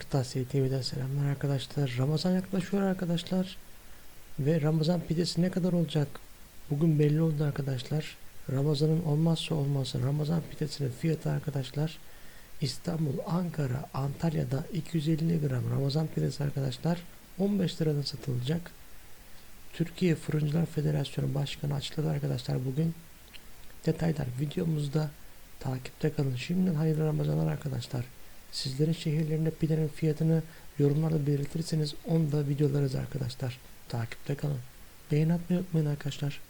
Kırtasiye TV'den selamlar arkadaşlar. Ramazan yaklaşıyor arkadaşlar. Ve Ramazan pidesi ne kadar olacak? Bugün belli oldu arkadaşlar. Ramazanın olmazsa olmazı Ramazan pidesinin fiyatı arkadaşlar. İstanbul, Ankara, Antalya'da 250 gram Ramazan pidesi arkadaşlar 15 liradan satılacak. Türkiye Fırıncılar Federasyonu Başkanı açıkladı arkadaşlar bugün. Detaylar videomuzda takipte kalın. Şimdiden hayırlı Ramazanlar arkadaşlar. Sizlerin şehirlerinde pidenin fiyatını yorumlarda belirtirseniz onu da videolarız arkadaşlar. Takipte kalın. Beğen atmayı unutmayın arkadaşlar.